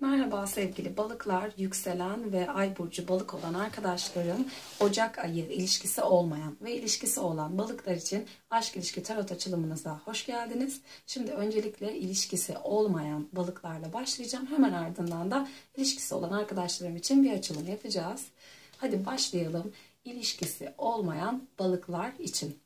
Merhaba sevgili balıklar, yükselen ve ay burcu balık olan arkadaşlarım, Ocak ayı ilişkisi olmayan ve ilişkisi olan balıklar için aşk ilişki tarot açılımınıza hoş geldiniz. Şimdi öncelikle ilişkisi olmayan balıklarla başlayacağım. Hemen ardından da ilişkisi olan arkadaşlarım için bir açılım yapacağız. Hadi başlayalım. İlişkisi olmayan balıklar için.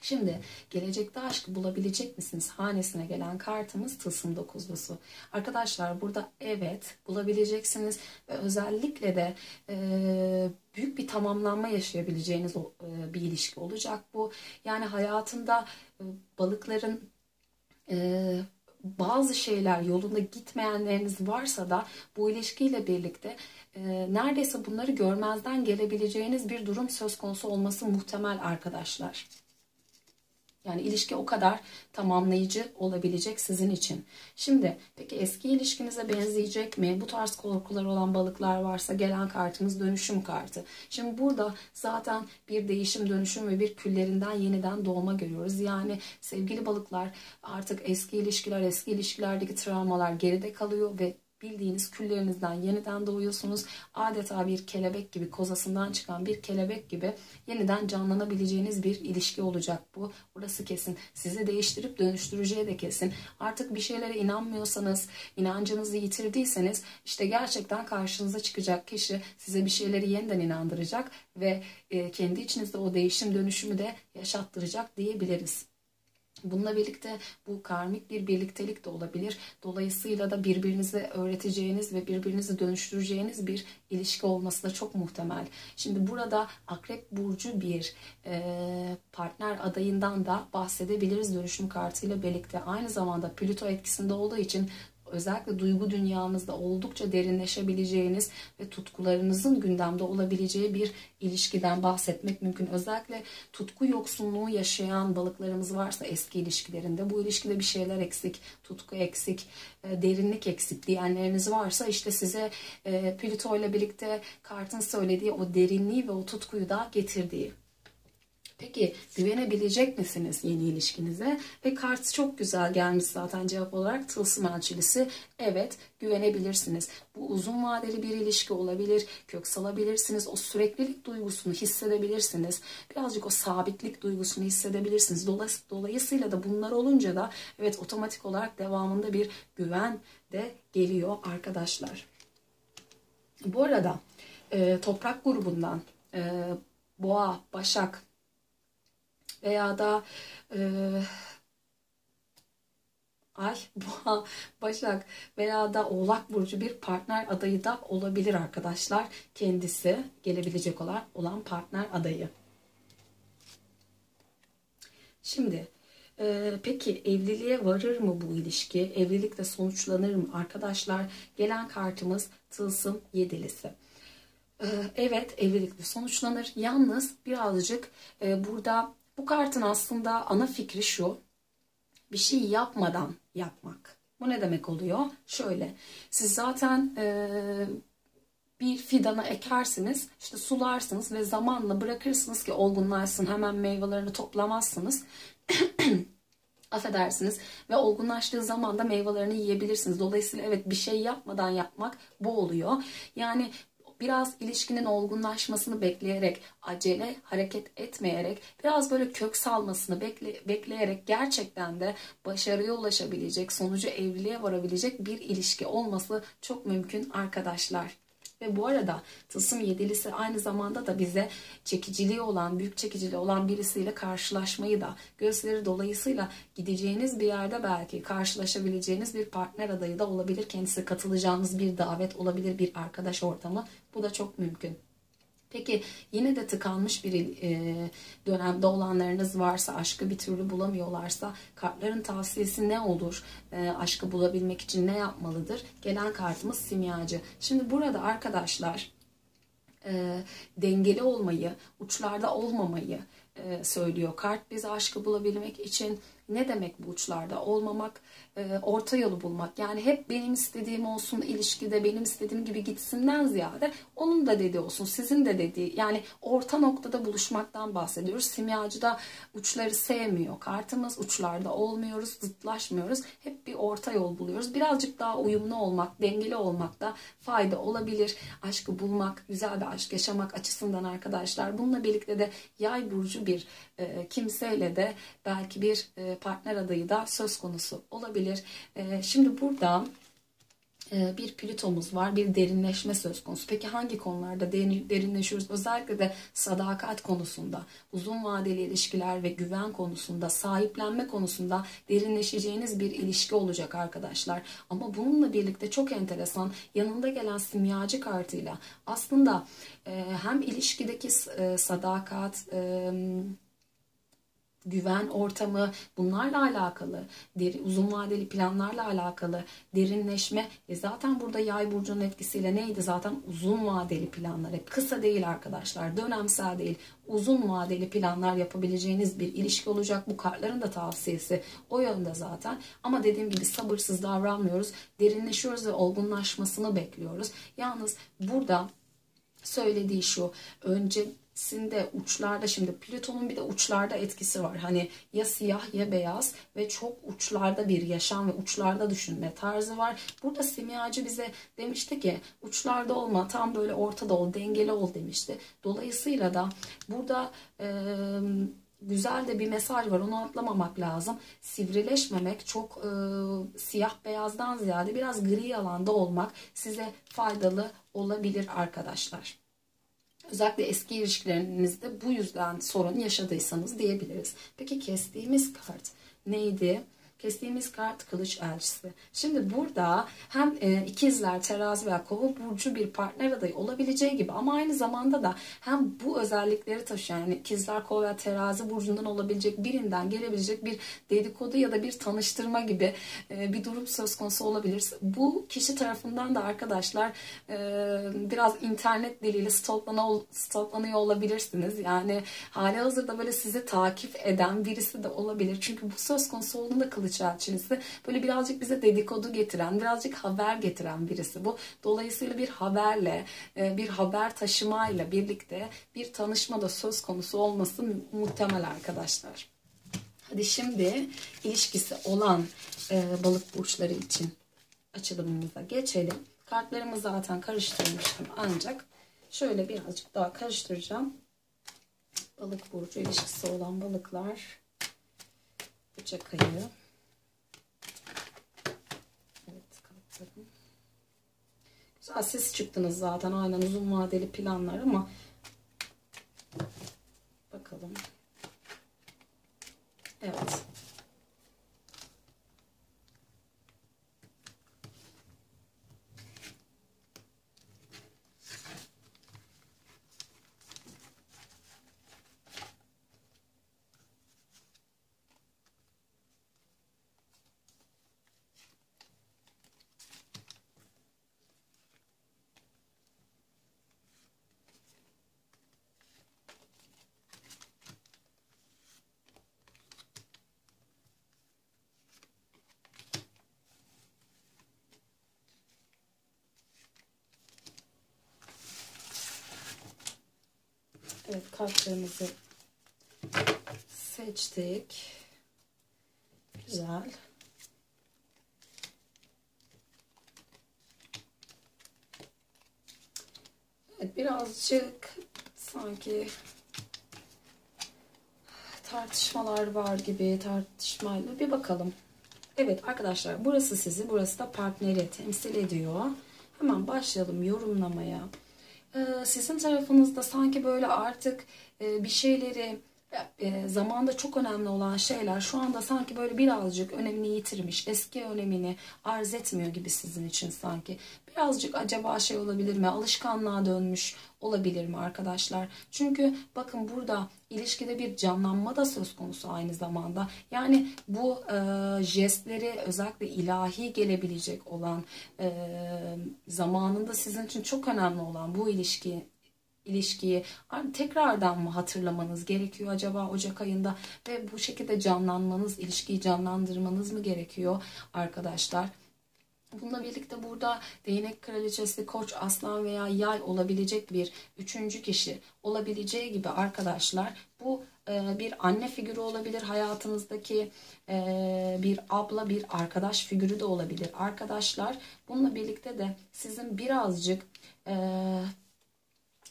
Şimdi gelecekte aşkı bulabilecek misiniz? Hanesine gelen kartımız tılsım dokuzlusu. Arkadaşlar burada evet bulabileceksiniz ve özellikle de e, büyük bir tamamlanma yaşayabileceğiniz o, e, bir ilişki olacak bu. Yani hayatında e, balıkların e, bazı şeyler yolunda gitmeyenleriniz varsa da bu ilişkiyle birlikte e, neredeyse bunları görmezden gelebileceğiniz bir durum söz konusu olması muhtemel arkadaşlar. Yani ilişki o kadar tamamlayıcı olabilecek sizin için. Şimdi peki eski ilişkinize benzeyecek mi? Bu tarz korkuları olan balıklar varsa gelen kartımız dönüşüm kartı. Şimdi burada zaten bir değişim, dönüşüm ve bir küllerinden yeniden doğma görüyoruz. Yani sevgili balıklar artık eski ilişkiler, eski ilişkilerdeki travmalar geride kalıyor ve bildiğiniz küllerinizden yeniden doğuyorsunuz. Adeta bir kelebek gibi, kozasından çıkan bir kelebek gibi yeniden canlanabileceğiniz bir ilişki olacak bu. Burası kesin. Sizi değiştirip dönüştüreceği de kesin. Artık bir şeylere inanmıyorsanız, inancınızı yitirdiyseniz işte gerçekten karşınıza çıkacak kişi size bir şeyleri yeniden inandıracak ve e, kendi içinizde o değişim dönüşümü de yaşattıracak diyebiliriz. Bununla birlikte bu karmik bir birliktelik de olabilir. Dolayısıyla da birbirinize öğreteceğiniz ve birbirinizi dönüştüreceğiniz bir ilişki olması da çok muhtemel. Şimdi burada Akrep Burcu bir e, partner adayından da bahsedebiliriz dönüşüm kartıyla birlikte. Aynı zamanda Plüto etkisinde olduğu için özellikle duygu dünyanızda oldukça derinleşebileceğiniz ve tutkularınızın gündemde olabileceği bir ilişkiden bahsetmek mümkün. Özellikle tutku yoksunluğu yaşayan balıklarımız varsa eski ilişkilerinde bu ilişkide bir şeyler eksik, tutku eksik, e, derinlik eksik diyenleriniz varsa işte size e, Plüto ile birlikte kartın söylediği o derinliği ve o tutkuyu da getirdiği. Peki güvenebilecek misiniz yeni ilişkinize? Ve kart çok güzel gelmiş zaten cevap olarak tılsım elçilisi. Evet güvenebilirsiniz. Bu uzun vadeli bir ilişki olabilir. Kök salabilirsiniz. O süreklilik duygusunu hissedebilirsiniz. Birazcık o sabitlik duygusunu hissedebilirsiniz. Dolayısıyla da bunlar olunca da evet otomatik olarak devamında bir güven de geliyor arkadaşlar. Bu arada e, toprak grubundan e, boğa, başak, veya da e, Ay, Boğa, Başak veya da Oğlak Burcu bir partner adayı da olabilir arkadaşlar. Kendisi gelebilecek olan, olan partner adayı. Şimdi e, peki evliliğe varır mı bu ilişki? Evlilikle sonuçlanır mı? Arkadaşlar gelen kartımız Tılsım Yedilisi. E, evet evlilikle sonuçlanır. Yalnız birazcık e, burada bu kartın aslında ana fikri şu. Bir şey yapmadan yapmak. Bu ne demek oluyor? Şöyle. Siz zaten e, bir fidana ekersiniz, işte sularsınız ve zamanla bırakırsınız ki olgunlaşsın. Hemen meyvelerini toplamazsınız. affedersiniz ve olgunlaştığı zaman da meyvelerini yiyebilirsiniz. Dolayısıyla evet bir şey yapmadan yapmak bu oluyor. Yani biraz ilişkinin olgunlaşmasını bekleyerek, acele hareket etmeyerek, biraz böyle kök salmasını bekle, bekleyerek gerçekten de başarıya ulaşabilecek, sonucu evliliğe varabilecek bir ilişki olması çok mümkün arkadaşlar. Ve bu arada tılsım yedilisi aynı zamanda da bize çekiciliği olan, büyük çekiciliği olan birisiyle karşılaşmayı da gösterir. Dolayısıyla gideceğiniz bir yerde belki karşılaşabileceğiniz bir partner adayı da olabilir. Kendisi katılacağınız bir davet olabilir, bir arkadaş ortamı. Bu da çok mümkün. Peki yine de tıkanmış bir e, dönemde olanlarınız varsa, aşkı bir türlü bulamıyorlarsa kartların tavsiyesi ne olur? E, aşkı bulabilmek için ne yapmalıdır? Gelen kartımız simyacı. Şimdi burada arkadaşlar e, dengeli olmayı, uçlarda olmamayı, söylüyor. Kart bize aşkı bulabilmek için Ne demek bu uçlarda olmamak? E, orta yolu bulmak. Yani hep benim istediğim olsun ilişkide benim istediğim gibi gitsinden ziyade onun da dediği olsun, sizin de dediği. Yani orta noktada buluşmaktan bahsediyoruz. Simyacıda uçları sevmiyor. Kartımız uçlarda olmuyoruz, zıtlaşmıyoruz. Hep bir orta yol buluyoruz. Birazcık daha uyumlu olmak, dengeli olmak da fayda olabilir. Aşkı bulmak, güzel bir aşk yaşamak açısından arkadaşlar. Bununla birlikte de yay burcu bir e, kimseyle de belki bir e, partner adayı da söz konusu olabilir. E, şimdi burada bir Plütomuz var, bir derinleşme söz konusu. Peki hangi konularda derinleşiyoruz? Özellikle de sadakat konusunda, uzun vadeli ilişkiler ve güven konusunda, sahiplenme konusunda derinleşeceğiniz bir ilişki olacak arkadaşlar. Ama bununla birlikte çok enteresan yanında gelen simyacı kartıyla aslında hem ilişkideki sadakat, güven ortamı bunlarla alakalı, deri, uzun vadeli planlarla alakalı derinleşme. E zaten burada yay burcunun etkisiyle neydi? Zaten uzun vadeli planlar hep kısa değil arkadaşlar dönemsel değil uzun vadeli planlar yapabileceğiniz bir ilişki olacak. Bu kartların da tavsiyesi o yönde zaten. Ama dediğim gibi sabırsız davranmıyoruz derinleşiyoruz ve olgunlaşmasını bekliyoruz. Yalnız burada söylediği şu önce sinde uçlarda şimdi Plüton'un bir de uçlarda etkisi var. Hani ya siyah ya beyaz ve çok uçlarda bir yaşam ve uçlarda düşünme tarzı var. Burada simyacı bize demişti ki uçlarda olma tam böyle ortada ol dengeli ol demişti. Dolayısıyla da burada e, güzel de bir mesaj var onu atlamamak lazım. Sivrileşmemek çok e, siyah beyazdan ziyade biraz gri alanda olmak size faydalı olabilir arkadaşlar. Özellikle eski ilişkilerinizde bu yüzden sorun yaşadıysanız diyebiliriz. Peki kestiğimiz kart neydi? Kestiğimiz kart kılıç elçisi. Şimdi burada hem e, ikizler, terazi veya kova burcu bir partner adayı olabileceği gibi ama aynı zamanda da hem bu özellikleri taşıyan yani ikizler, kova veya terazi burcundan olabilecek birinden gelebilecek bir dedikodu ya da bir tanıştırma gibi e, bir durum söz konusu olabilir. Bu kişi tarafından da arkadaşlar e, biraz internet diliyle stalklanıyor olabilirsiniz. Yani hali hazırda böyle sizi takip eden birisi de olabilir. Çünkü bu söz konusu olduğunda kılıç kılıç elçisi. Böyle birazcık bize dedikodu getiren, birazcık haber getiren birisi bu. Dolayısıyla bir haberle, e, bir haber taşımayla birlikte bir tanışma da söz konusu olması muhtemel arkadaşlar. Hadi şimdi ilişkisi olan e, balık burçları için açılımımıza geçelim. Kartlarımı zaten karıştırmıştım ancak şöyle birazcık daha karıştıracağım. Balık burcu ilişkisi olan balıklar Ocak ayı Güzel siz çıktınız zaten aynen uzun vadeli planlar ama bakalım. Evet. Evet kartlarımızı seçtik. Güzel. Evet birazcık sanki tartışmalar var gibi tartışmayla bir bakalım. Evet arkadaşlar burası sizi burası da partneri temsil ediyor. Hemen başlayalım yorumlamaya. Ee, sizin tarafınızda sanki böyle artık e, bir şeyleri e, zamanda çok önemli olan şeyler şu anda sanki böyle birazcık önemini yitirmiş. Eski önemini arz etmiyor gibi sizin için sanki. Birazcık acaba şey olabilir mi? Alışkanlığa dönmüş olabilir mi arkadaşlar? Çünkü bakın burada ilişkide bir canlanma da söz konusu aynı zamanda. Yani bu e, jestleri özellikle ilahi gelebilecek olan e, zamanında sizin için çok önemli olan bu ilişki ilişkiyi tekrardan mı hatırlamanız gerekiyor acaba Ocak ayında ve bu şekilde canlanmanız, ilişkiyi canlandırmanız mı gerekiyor arkadaşlar? Bununla birlikte burada değnek kraliçesi, koç, aslan veya yay olabilecek bir üçüncü kişi olabileceği gibi arkadaşlar bu bir anne figürü olabilir hayatınızdaki e, bir abla bir arkadaş figürü de olabilir. Arkadaşlar bununla birlikte de sizin birazcık e,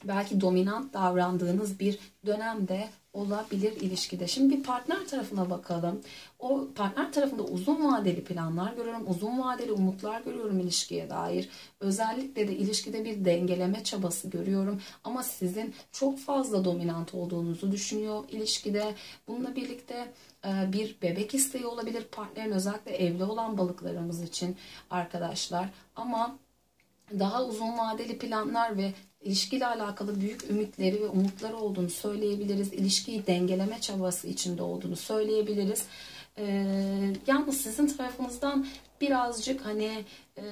belki dominant davrandığınız bir dönemde olabilir ilişkide. Şimdi bir partner tarafına bakalım. O partner tarafında uzun vadeli planlar görüyorum. Uzun vadeli umutlar görüyorum ilişkiye dair. Özellikle de ilişkide bir dengeleme çabası görüyorum. Ama sizin çok fazla dominant olduğunuzu düşünüyor ilişkide. Bununla birlikte e, bir bebek isteği olabilir partnerin özellikle evli olan balıklarımız için arkadaşlar. Ama daha uzun vadeli planlar ve ilişkiyle alakalı büyük ümitleri ve umutları olduğunu söyleyebiliriz. İlişkiyi dengeleme çabası içinde olduğunu söyleyebiliriz. Ee, yalnız sizin tarafınızdan birazcık hani e,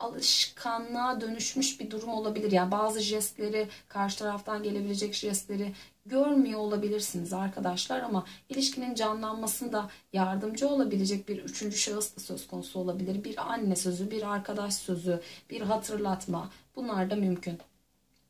alışkanlığa dönüşmüş bir durum olabilir. Yani bazı jestleri, karşı taraftan gelebilecek jestleri görmüyor olabilirsiniz arkadaşlar ama ilişkinin canlanmasında yardımcı olabilecek bir üçüncü şahıs da söz konusu olabilir. Bir anne sözü, bir arkadaş sözü, bir hatırlatma bunlar da mümkün.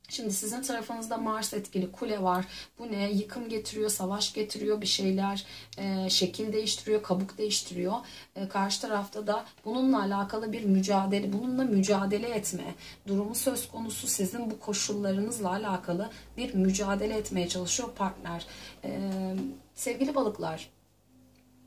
Şimdi sizin tarafınızda Mars etkili kule var. Bu ne? Yıkım getiriyor, savaş getiriyor, bir şeyler e, şekil değiştiriyor, kabuk değiştiriyor. E, karşı tarafta da bununla alakalı bir mücadele, bununla mücadele etme durumu söz konusu. Sizin bu koşullarınızla alakalı bir mücadele etmeye çalışıyor partner. E, sevgili balıklar,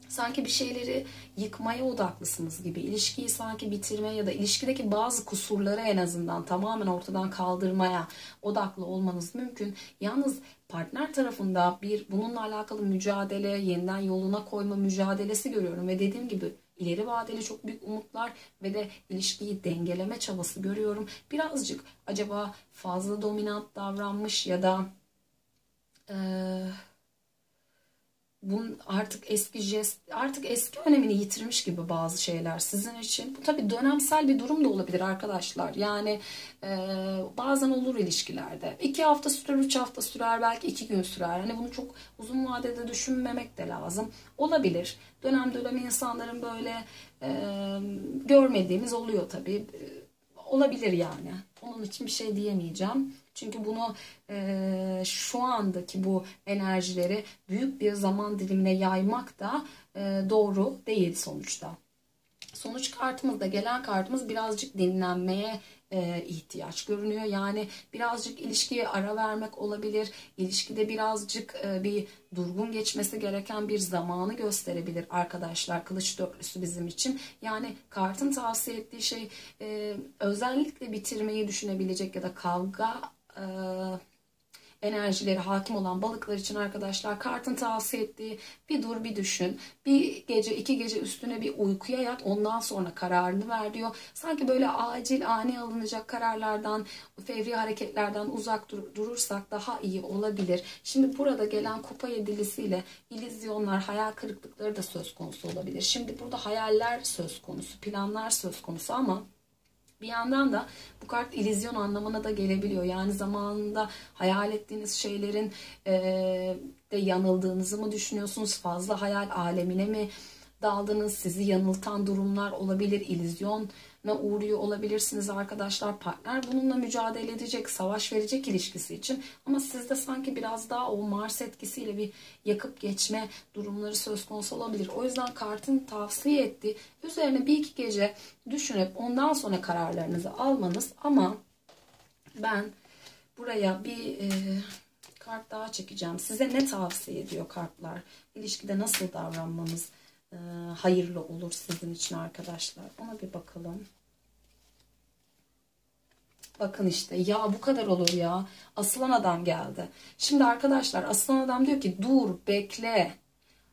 sanki bir şeyleri yıkmaya odaklısınız gibi, ilişkiyi sanki bitirmeye ya da ilişkideki bazı kusurları en azından tamamen ortadan kaldırmaya odaklı olmanız mümkün. Yalnız partner tarafında bir bununla alakalı mücadele, yeniden yoluna koyma mücadelesi görüyorum ve dediğim gibi ileri vadeli çok büyük umutlar ve de ilişkiyi dengeleme çabası görüyorum. Birazcık acaba fazla dominant davranmış ya da eee bunun artık eski jest, artık eski önemini yitirmiş gibi bazı şeyler sizin için. Bu tabii dönemsel bir durum da olabilir arkadaşlar. Yani e, bazen olur ilişkilerde. iki hafta sürer, üç hafta sürer, belki iki gün sürer. Hani bunu çok uzun vadede düşünmemek de lazım. Olabilir. Dönem dönem insanların böyle e, görmediğimiz oluyor tabii. Olabilir yani. Onun için bir şey diyemeyeceğim. Çünkü bunu e, şu andaki bu enerjileri büyük bir zaman dilimine yaymak da e, doğru değil sonuçta. Sonuç kartımızda gelen kartımız birazcık dinlenmeye e, ihtiyaç görünüyor. Yani birazcık ilişkiye ara vermek olabilir. İlişkide birazcık e, bir durgun geçmesi gereken bir zamanı gösterebilir arkadaşlar. Kılıç dörtlüsü bizim için. Yani kartın tavsiye ettiği şey e, özellikle bitirmeyi düşünebilecek ya da kavga e, enerjileri hakim olan balıklar için arkadaşlar kartın tavsiye ettiği bir dur bir düşün. Bir gece iki gece üstüne bir uykuya yat ondan sonra kararını ver diyor. Sanki böyle acil ani alınacak kararlardan fevri hareketlerden uzak dur durursak daha iyi olabilir. Şimdi burada gelen kupa yedilisiyle ilizyonlar hayal kırıklıkları da söz konusu olabilir. Şimdi burada hayaller söz konusu planlar söz konusu ama bir yandan da bu kart ilizyon anlamına da gelebiliyor. Yani zamanında hayal ettiğiniz şeylerin e, de yanıldığınızı mı düşünüyorsunuz? Fazla hayal alemine mi daldınız? Sizi yanıltan durumlar olabilir. İlizyona uğruyor olabilirsiniz arkadaşlar. Partner bununla mücadele edecek, savaş verecek ilişkisi için. Ama sizde sanki biraz daha o Mars etkisiyle bir yakıp geçme durumları söz konusu olabilir. O yüzden kartın tavsiye ettiği üzerine bir iki gece düşünüp ondan sonra kararlarınızı almanız ama ben buraya bir e, kart daha çekeceğim. Size ne tavsiye ediyor kartlar? İlişkide nasıl davranmanız e, hayırlı olur sizin için arkadaşlar? Ona bir bakalım. Bakın işte ya bu kadar olur ya. Asılan adam geldi. Şimdi arkadaşlar asılan adam diyor ki dur bekle.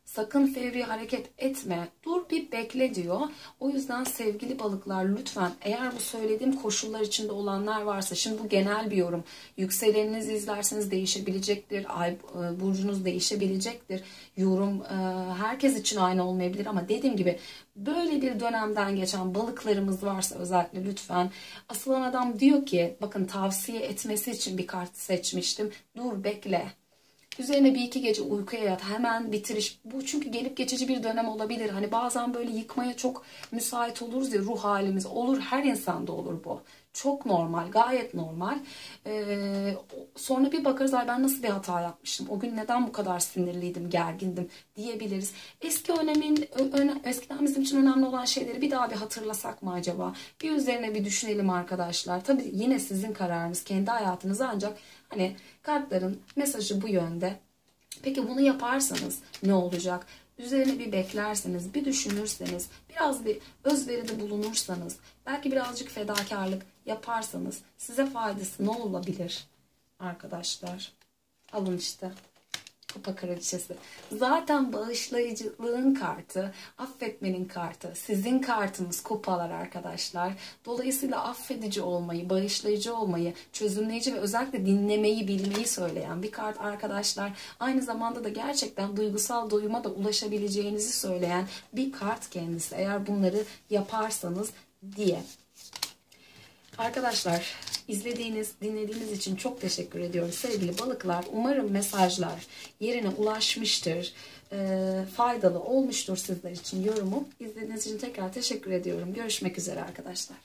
Sakın fevri hareket etme. Dur bir bekle diyor. O yüzden sevgili balıklar lütfen eğer bu söylediğim koşullar içinde olanlar varsa şimdi bu genel bir yorum. Yükseleninizi izlerseniz değişebilecektir. Ay e, burcunuz değişebilecektir. Yorum e, herkes için aynı olmayabilir ama dediğim gibi böyle bir dönemden geçen balıklarımız varsa özellikle lütfen asılan adam diyor ki bakın tavsiye etmesi için bir kart seçmiştim. Dur bekle Üzerine bir iki gece uykuya yat. Hemen bitiriş. Bu çünkü gelip geçici bir dönem olabilir. Hani bazen böyle yıkmaya çok müsait oluruz ya ruh halimiz. Olur her insanda olur bu. Çok normal, gayet normal. Ee, sonra bir bakarız ay ben nasıl bir hata yapmışım. O gün neden bu kadar sinirliydim, gergindim diyebiliriz. Eski önemin, öne, eskiden bizim için önemli olan şeyleri bir daha bir hatırlasak mı acaba? Bir üzerine bir düşünelim arkadaşlar. Tabii yine sizin kararınız, kendi hayatınız ancak hani kartların mesajı bu yönde. Peki bunu yaparsanız ne olacak? Üzerine bir beklerseniz, bir düşünürseniz, biraz bir özveride bulunursanız, belki birazcık fedakarlık yaparsanız size faydası ne olabilir arkadaşlar? Alın işte. Kupa Kraliçesi. Zaten bağışlayıcılığın kartı, affetmenin kartı, sizin kartınız kupalar arkadaşlar. Dolayısıyla affedici olmayı, bağışlayıcı olmayı, çözümleyici ve özellikle dinlemeyi bilmeyi söyleyen bir kart arkadaşlar. Aynı zamanda da gerçekten duygusal doyuma da ulaşabileceğinizi söyleyen bir kart kendisi. Eğer bunları yaparsanız diye. Arkadaşlar izlediğiniz, dinlediğiniz için çok teşekkür ediyorum sevgili balıklar. Umarım mesajlar yerine ulaşmıştır. E, faydalı olmuştur sizler için yorumum. İzlediğiniz için tekrar teşekkür ediyorum. Görüşmek üzere arkadaşlar.